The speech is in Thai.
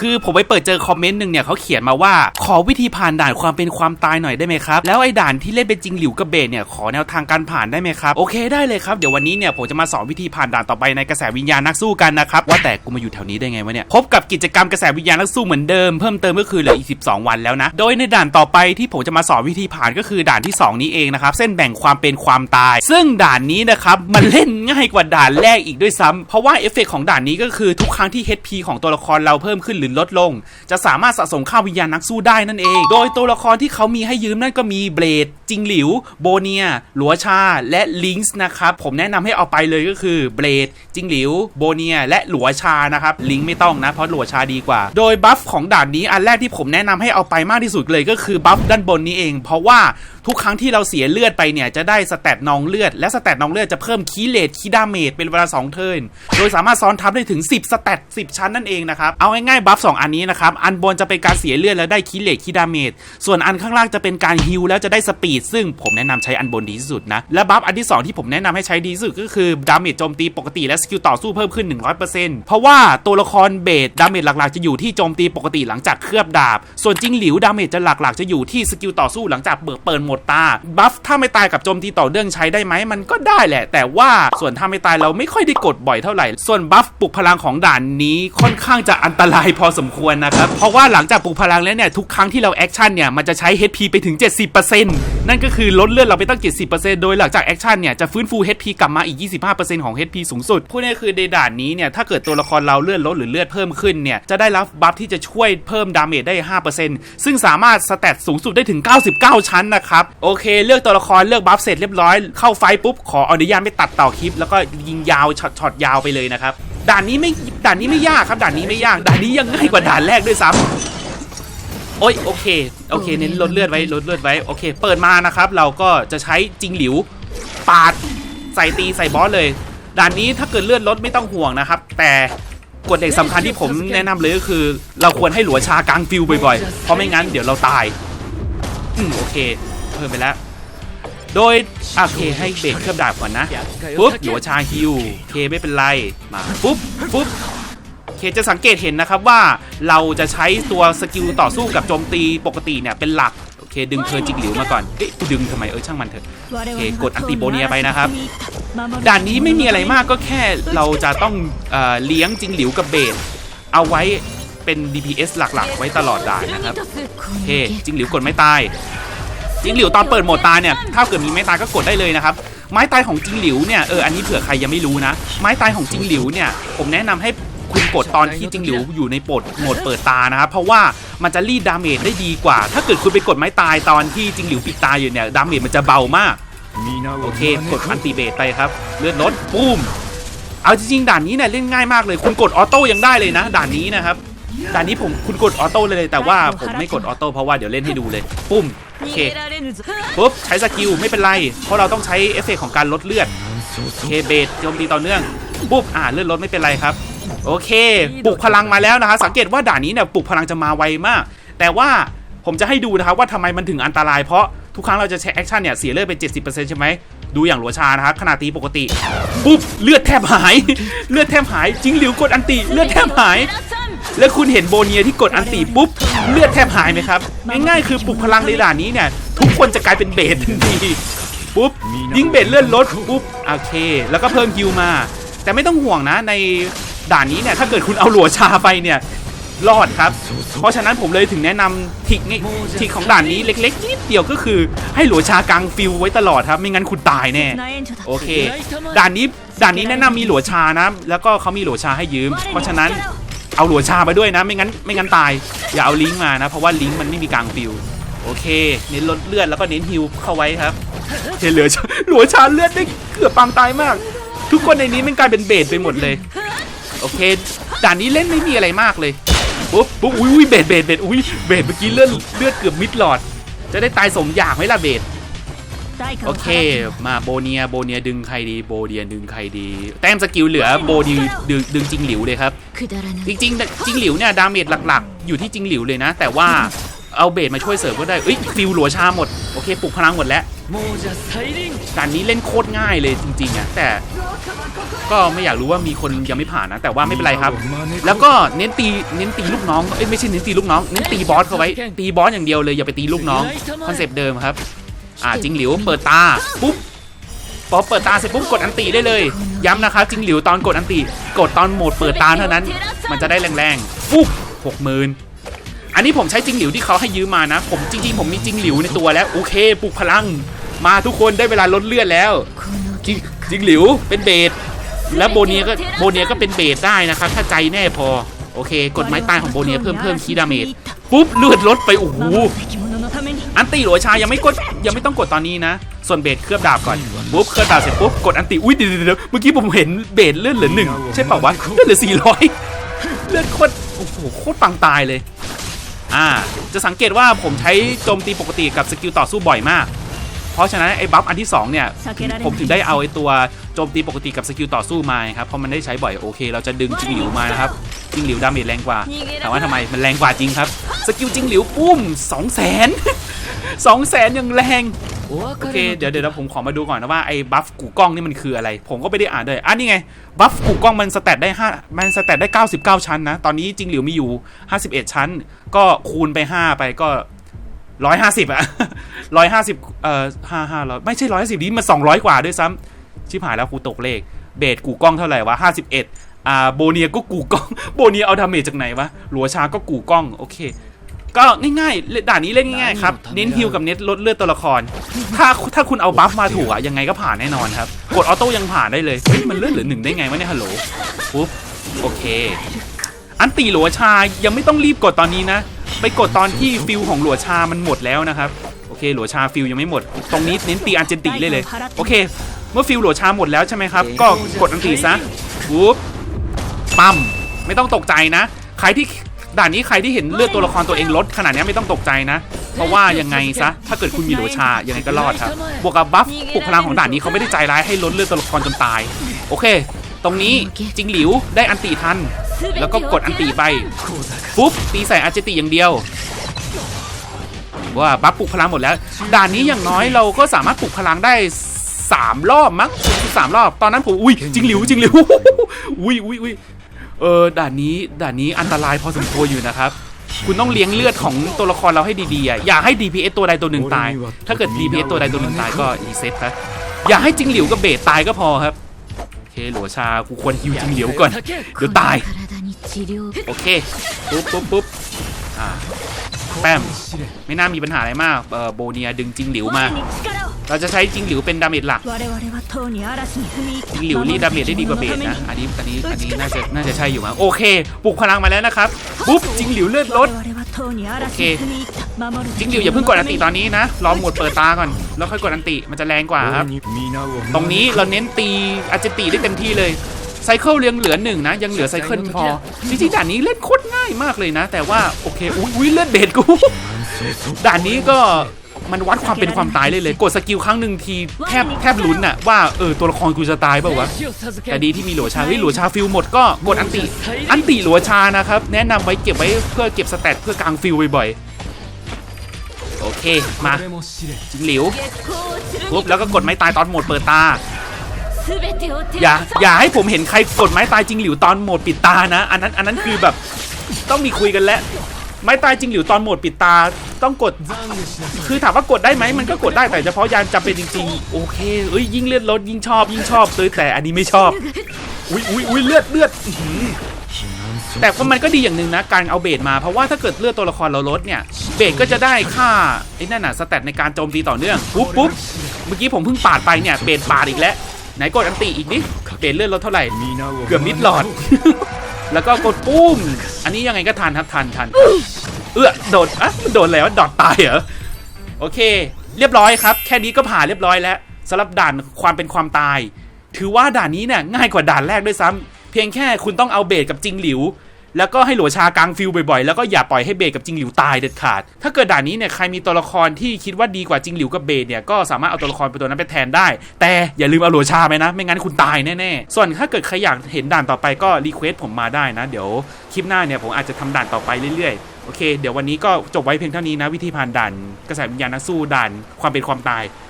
คือผมไปเปิดเจอคอมเมนต์หนึ่งเนี่ยเขาเขียนมาว่าขอวิธีผ่านด่านความเป็นความตายหน่อยได้ไหมครับแล้วไอ้ด่านที่เล่นเป็นจริงหลิวกับเบสเนี่ยขอแนวทางการผ่านได้ไหมครับโอเคได้เลยครับเดี๋ยววันนี้เนี่ยผมจะมาสอนวิธีผ่านด่านต่อไปในกระแสวิญญาณนักสู้กันนะครับว่าแต่กูมาอยู่แถวนี้ได้ไงวะเนี่ยพบกับกิจกรรมกระแสวิญญาณนักสู้เหมือนเดิมเพิ่มเติมก็คือเหลืออีก12 วันแล้วนะโดยในด่านต่อไปที่ผมจะมาสอนวิธีผ่านก็คือด่านที่ 2 นี้เองนะครับเส้นแบ่งความเป็นความตาย ซึ่งด่านนี้นะครับมันเล่นง่ายกว่าด่านแรกอีกด้วยซ้ำเพราะว่าเอฟเฟกของด่านนี้ก็คือทุกครั้งที่ HP ของตัวละครเราเพิ่มขึ้นหรือลดลง จะสามารถสะสมข้าวิญญาณนักสู้ได้นั่นเอง โดยตัวละครที่เขามีให้ยืมนั่นก็มีเบลด จิงหลิว โบเนีย หลัวชา และลิงส์นะครับ ผมแนะนำให้เอาไปเลยก็คือเบลดจิงหลิว โบเนีย และหลัวชานะครับ ลิงไม่ต้องนะ เพราะหลัวชาดีกว่า โดยบัฟของด่านนี้อันแรกที่ผมแนะนำให้เอาไปมากที่สุดเลยก็คือบัฟด้านบนนี้เอง เพราะว่าทุกครั้งที่เราเสียเลือดไปเนี่ยจะได้สแตทนองเลือด และสแตทนองเลือดจะเพิ่มคีเลตคีดาเมจเป็นเวลา2เทิร์นโดยสามารถซ้อนทับได้ถึง 10 สแตท10 ชั้นนั่นเองนะครับ เอาง่ายๆบัฟ2อันนี้นะครับ อันบนจะเป็นการเสียเลือดแล้วได้คีเลตคีดาเมจส่วนอันข้างล่างจะเป็นการฮิลแล้วจะได้สปีดซึ่งผมแนะนำใช้อันบนดีที่สุดนะ และบัฟอันที่ 2 ที่ผมแนะนำให้ใช้ดีที่สุดก็คือดาเมจโจมตีปกติและสกิลต่อสู้เพิ่มขึ้น 100%เพราะว่าตัวละครเบสดาเมจหลักๆ จะอยู่ที่โจมตีปกติหลังจากเคลือบดาบ ส่วนจิงหลิวดาเมจจะหลักๆ จะอยู่ที่สกิลต่อสู้หลังจากเบิกเปิดโหมดตาบัฟถ้าไม่ตายกับโจมตีต่อเนื่องใช้ได้ไหมมันก็ได้แหละ แต่ว่าส่วนถ้าไม่ตายเราไม่ค่อยได้กดบ่อยเท่าไหร่ ส่วนบัฟปลุกพลังของด่านนี้ค่อนข้างจะอันตรายพอสมควรนะครับเพราะว่าหลังจากปลุกพลังแล้วเนี่ยทุกครั้งที่เราแอคชั่นเนี่ยมันจะใช้ HP ไปถึง 70%นนก็คือลดเลือดเราไปตั้ง 70%โดยหลังจากแอคชั่นเนี่ยจะฟื้นฟู HP กลับมาอีก 25%ของ HP สูงสุดพูดง่ายคือในด่านนี้เนี่ยถ้าเกิดตัวละครเราเลือดลดหรือเลือดเพิ่มขึ้นเนี่ยจะได้รับบัฟที่จะช่วยเพิ่มดาเมจได้ 5%ซึ่งสามารถสแตทสูงสุดได้ถึง 99 ชั้นนะครับโอเค เลือกตัวละครเลือกบัฟเสร็จเรียบร้อยเข้าไฟปุ๊บขออนุญาตไม่ตัดต่อคลิป แล้วก็ยิงยาวช็อตช็อตยาวไปเลยนะครับด่านนี้ไม่ด่านนี้ไม่ยากครับด่านนี้ไม่ยากด่านนี้ยังง่ายกว่าด่านแรกด้วยซ้ำ โอ้ยโอเคโอเคเน้นลดเลือดไว้ลดเลือดไว้โอเค เปิดมานะครับ เราก็จะใช้จิงหลิวปาดใส่ตีใส่บอสเลย ด่านนี้ถ้าเกิดเลือดลดไม่ต้องห่วงนะครับ แต่กฎเหล็กสำคัญที่ผมแนะนำเลยก็คือ เราควรให้หลัวชากลางฟิวบ่อยๆ เพราะไม่งั้นเดี๋ยวเราตายอืมโอเค เพิ่มไปแล้ว โดยโอเคให้เบรกเครื่องดาบก่อนนะปุ๊บหลัวชาฮิวโอเคไม่เป็นไรมาปุ๊บปุ๊บโอ เคจะสังเกตเห็นนะครับว่าเราจะใช้ตัวสกิลต่อสู้กับโจมตีปกติเนี่ยเป็นหลักโอเค ดึงเธอจิงหลิวมาก่อนเอ๊ะดึงทำไมเออช่างมันเถอะโอเคกดอันติโบเนียไปนะครับด่านนี้ไม่มีอะไรมากก็แค่เราจะต้องเอ่อเลี้ยงจิงหลิวกับเบสเอาไว้เป็น DPS หลักๆ ไว้ตลอดด่านนะครับโอเคจิงหลิวกดไม่ตายจิงหลิวตอนเปิดโหมดตายเนี่ยถ้าเกิดมีไม้ตายก็กดได้เลยนะครับไม้ตายของจิงหลิวเนี่ยเอออันนี้เผื่อใครยังไม่รู้นะ ไม้ตายของจิงหลิวเนี่ยผมแนะนำให้ กดตอนที่จิงหลิวอยู่ในโหมดโหมดเปิดตานะครับเพราะว่ามันจะรีดดาเมจได้ดีกว่า ถ้าเกิดคุณไปกดไม้ตายตอนที่จิงหลิวปิดตาอยู่เนี่ยดาเมจมันจะเบามากโอเคกดอันติเบสไปครับ เลือดลดปุ้มเอาจริงๆด่านนี้เนี่ยเล่นง่ายมากเลย คุณกดออโต้ยังได้เลยนะ ด่านนี้นะครับด่านนี้ผมคุณกดออโต้เลยแต่ว่าผมไม่กดออโต้เพราะว่าเดี๋ยวเล่นให้ดูเลยปุ้มโอเคปุ๊บใช้สกิลไม่เป็นไร เพราะเราต้องใช้เอฟเฟกต์ของการลดเลือดโอเคเบสโจมตีต่อเนื่องปุ๊บอ่าเลือดลดไม่เป็นไรครับ โอเคปลุกพลังมาแล้วนะครับสังเกตว่าด่านนี้เนี่ยปลุกพลังจะมาไวมาก แต่ว่าผมจะให้ดูนะครับว่าทำไมมันถึงอันตรายเพราะทุกครั้งเราจะใช้แอคชั่นเนี่ยเสียเลือดไป 70%ใช่ไหมดูอย่างหลัวชานะครับขนาดตีปกติปุ๊บเลือดแทบหาย เลือดแทบหายจิงหลิวกดอันติเลือดแทบหาย แล้วคุณเห็นโบเนียที่กดอันติปุ๊บเลือดแทบหายไหมครับง่ายๆคือปลุกพลังในด่านนี้เนี่ยทุกคนจะกลายเป็นเบสทันทีปุ๊บยิงเบสเลื่อนลดปุ๊บโอเค แล้วก็เพิ่มฮิวมา แต่ไม่ต้องห่วงนะใน ด่านนี้เนี่ยถ้าเกิดคุณเอาหลัวชาไปเนี่ยรอดครับ เพราะฉะนั้นผมเลยถึงแนะนำทิกนี่ทิกของด่านนี้เล็กๆนิดเดียวก็คือให้หลัวชากลางฟิวไว้ตลอดครับ ไม่งั้นคุณตายแน่โอเค ด่านนี้ด่านนี้แนะนำมีหลัวชานะ แล้วก็เขามีหลัวชาให้ยืม เพราะฉะนั้นเอาหลัวชามาด้วยนะ ไม่งั้นไม่งั้นตาย อย่าเอาลิงก์มานะ เพราะว่าลิงก์มันไม่มีกลางฟิวโอเค เน้นลดเลือดแล้วก็เน้นฮิวเข้าไว้ครับเเหลือหลัวชาเลือดได้เกือบปางตายมาก ทุกคนในนี้มันกลายเป็นเบสไปหมดเลย โอเคด่านนี้เล่นไม่มีอะไรมากเลยปุ๊บปุ๊บอุ้ยอุ้ยเบสเบสเบสอุ้ยเบสเมื่อกี้เลือดเลือดเกือบมิดหลอด จะได้ตายสมอยากไหมล่ะเบสโอเค มาโบเนียโบเนียดึงใครดีโบเดียดึงใครดี แต้มสกิลเหลือโบดีดึงดึงจิงหลิวเลยครับ จริงๆจิงหลิวเนี่ยดาเมจหลักๆ อยู่ที่จิงหลิวเลยนะ แต่ว่า เอาเบสมาช่วยเสริมก็ได้เอ้ยฟิวหลัวชาหมด โอเคปลุกพลังหมดแล้วการนี้เล่นโคตรง่ายเลยจริงๆนะแต่ก็ไม่อยากรู้ว่ามีคนยังไม่ผ่านนะ แต่ว่าไม่เป็นไรครับ แล้วก็เน้นตีเน้นตีลูกน้องเอ้ยไม่ใช่เน้นตีลูกน้องเน้นตีบอสเข้าไว้ตีบอสอย่างเดียวเลยอย่าไปตีลูกน้องคอนเซปต์เดิมครับ อ่าจิงหลิวเปิดตาปุ๊บพอเปิดตาเสร็จปุ๊บกดอันตีได้เลย ย้ำนะครับจิงหลิวตอนกดอันตีกดตอนโหมดเปิดตาเท่านั้น มันจะได้แรงๆปุ๊บหกหมื่น อันนี้ผมใช้จิงหลิวที่เขาให้ยืมมานะ ผมจริงๆผมมีจิงหลิวในตัวแล้วโอเคปลุกพลัง มาทุกคนได้เวลาลดเลือดแล้วจิงจิงหลิวเป็นเบสแล้วโบเนียก็โบเนียก็เป็นเบสได้นะครับ ถ้าใจแน่พอ โอเค กดไม้ตายของโบเนียเพิ่มเพิ่มคีดาเมจปุ๊บเลือดลดไปโอ้โหอันตีหลวชายังไม่กดยังไม่ต้องกดตอนนี้นะ ส่วนเบสเคลือบดาบก่อนปุ๊บเคลือบดาบเสร็จปุ๊บกดอันตีอุ้ยเดี๋ยวเดี๋ยวเมื่อกี้ผมเห็นเบสเลือดเหลือหนึ่งใช่เปล่าวะเลือดเหลือสี่ร้อยเลือดโคตรโอ้โหโคตรปังตายเลย อ่าจะสังเกตว่าผมใช้โจมตีปกติกับสกิลต่อสู้บ่อยมาก ราะฉะนั้นไอ้บัฟอันที่2เนี่ยผมถึงได้เอาไอ้ตัวโจมตีปกติกับสกิลต่อสู้มาครับเพราะมันได้ใช้บ่อยโอเค เราจะดึงจิงหลิวมานะครับจิงหลิวดาเมจแรงกว่าถามว่าทำไมมันแรงกว่าจริงครับสกิลจิงหลิวปุ้ม2 0 0 0 0 2 0 0 0 0ยังแรงโอเคเดี๋ยวเดี๋ยวผมขอมาดูก่อนนะว่าไอ้บัฟกูกล้องนี่มันคืออะไร ผมก็ไม่ได้อ่านด้วยอะนี่ไงบัฟกูกล้องมันสเตตได้5มันสเตตได้ 99 ชั้นนะ ตอนนี้จิงหลิวมีอยู่ 51 ชั้น ก็คูณไป 5 ไปก็ 150 อะ 150เอ่อ5 5 0ไม่ใช่150นี่มัน200กว่าด้วยซ้ำชิบหายแล้วกูตกเลข เบสกูกล้องเท่าไหร่วะ51อ่าโบเนียก็กูกล้อง โบเนียเอาดาเมจจากไหนวะหลัวชาก็กูกล้อง โอเค ก็ง่ายๆด่านนี้เล่นง่ายๆครับ เน้นฮิลกับเน้นลดเลือดตัวละคร ถ้าถ้าคุณเอาบัฟมาถูกอะยังไงก็ผ่านแน่นอนครับ กดออโต้ยังผ่านได้เลย เฮ้ยมันเลื่อนเหลือหนึ่งได้ไงวะเนี่ยฮัลโหลปุ๊บโอเค อันตีหลัวชายังไม่ต้องรีบกดตอนนี้นะ ไปกดตอนที่ฟิลของหลัวชามันหมดแล้วนะครับโอ เคหลัวชาฟิลยังไม่หมด ตรงนี้เน้นตีอันเจนติเลยเลยโอเค เมื่อฟิลหลัวชาหมดแล้วใช่ไหมครับ ก็กดอันตีซะปุ๊บปั๊มไม่ต้องตกใจนะ ใครที่ด่านนี้ใครที่เห็นเลือดตัวละครตัวเองลดขนาดนี้ไม่ต้องตกใจนะ เพราะว่ายังไงซะถ้าเกิดคุณมีโหลชายังไงก็รอดครับบวกกับบัฟปลุกพลังของด่านนี้เขาไม่ได้ใจร้ายให้ลดเลือดตัวละครจนตาย โอเค ตรงนี้จิงหลิวได้อันติทัน แล้วก็กดอันติไปปุ๊บตีใส่อาร์เจติอย่างเดียว ว่าบัฟปลุกพลังหมดแล้ว ด่านนี้อย่างน้อยเราก็สามารถปลุกพลังได้ 3 รอบมั้งสามรอบ ตอนนั้นผมอุ้ยจริงหลิวจริงหลิวอุ้ยอุ้ยอุ้ยเออด่านนี้ด่านนี้อันตรายพอสมควรอยู่นะครับคุณต้องเลี้ยงเลือดของตัวละครเราให้ดีๆ อย่าให้ DPS ตัวใดตัวหนึ่งตาย ถ้าเกิด DPS ตัวใดตัวหนึ่งตายก็รีเซ็ตนะอย่าให้จิงหลิวกับเบสตายก็พอครับ โอเคหลัวชา กูควรฮิวจิงหลิวก่อน เดี๋ยวตาย โอเค ปุ๊บปุ๊บปุ๊บอ่า แปมไม่น่ามีปัญหาอะไรมากโบเนียดึงจิงหลิวมา เราจะใช้จิงหลิวเป็นดาเมจหลักจิงหลิวรีดดาเมจได้ดีกว่าเบสนะ อันนี้อันนี้อันนี้น่าจะน่าจะใช่อยู่มั้งโอเคปลุกพลังมาแล้วนะครับปุ๊บจิงหลิวเลือดลดโอเคจิงหลิวอย่าเพิ่งกดอันติตอนนี้นะรอหมดเปิดตาก่อนแล้วค่อยกดอันติมันจะแรงกว่าครับตรงนี้เราเน้นตีอาจจะตีได้เต็มที่เลย ไซเคิลเลียงเหลือหนึ่งนะ ยังเหลือไซเคิลพอจริงๆด่านนี้เล่นโคตรง่ายมากเลยนะ แต่ว่าโอเคอุ้ยเลือดเด็ดกูด่านนี้ก็มันวัดความเป็นความตายเลยเลยกดสกิลครั้งหนึ่งทีแทบแทบลุ้นน่ะว่าเออตัวละครกูจะตายเปล่าวะแต่ดีที่มีหลัวชาเฮ้ยหลัวชาฟิลหมดก็กดอันติอันติหลัวชานะครับแนะนำไว้เก็บไว้เพื่อเก็บสเตตเพื่อกางฟิลบ่อยๆโอเคมาจิงหลิวปุ๊บแล้วก็กดไม่ตายตอนหมดเปิดตา อย่าอย่าให้ผมเห็นใครกดไม้ตายจริงหลิวตอนโหมดปิดตานะ อันนั้นอันนั้นคือแบบต้องมีคุยกันแล้ว ไม้ตายจริงหลิวตอนโหมดปิดตาต้องกด คือถามว่ากดได้ไหมมันก็กดได้แต่เฉพาะยานจำเป็นจริงๆ โอเคเอ้ยยิ่งเลือดลดยิ่งชอบยิ่งชอบเลยแต่อันนี้ไม่ชอบ อุ้ยอุ้ยอุ้ยเลือดเลือดแต่ว่ามันก็ดีอย่างหนึ่งนะการเอาเบสมาเพราะว่าถ้าเกิดเลือดตัวละครเราลดเนี่ยเบสก็จะได้ค่าไอ้นั่นน่ะสแตทในการโจมตีต่อเนื่องปุ๊บปุ๊บเมื่อกี้ผมเพิ่งปาดไปเนี่ยเบสปาดอีกแล้ว ไหนกดอันติอีกดิเบสเลือดลดเท่าไหร่ เกือบมิดหลอด แล้วก็กดปุ้ม อันนี้ยังไงก็ทันครับทันทัน เอื้อโดดอะโดนแล้วดอดตายเหรอ โอเค เรียบร้อยครับ แค่นี้ก็ผ่านเรียบร้อยแล้วสำหรับด่านความเป็นความตาย ถือว่าด่านนี้เนี่ยง่ายกว่าด่านแรกด้วยซ้ำเพียงแค่คุณต้องเอาเบสกับจิงหลิว แล้วก็ให้หลัวชากลางฟิลบ่อยๆ แล้วก็อย่าปล่อยให้เบสกับจิงหลิวตายเด็ดขาด ถ้าเกิดด่านนี้เนี่ยใครมีตัวละครที่คิดว่าดีกว่าจิงหลิวกับเบสเนี่ยก็สามารถเอาตัวละครไปตัวนั้นไปแทนได้ แต่อย่าลืมเอาหลัวชาไปนะ ไม่งั้นคุณตายแน่ๆ ส่วนถ้าเกิดใครอยากเห็นด่านต่อไปก็รีเควสผมมาได้นะ เดี๋ยวคลิปหน้าเนี่ยผมอาจจะทำด่านต่อไปเรื่อยๆ โอเค เดี๋ยววันนี้ก็จบไว้เพียงเท่านี้นะ วิธีผ่านด่านกระแสวิญญาณนักสู้ด่านความเป็นความตาย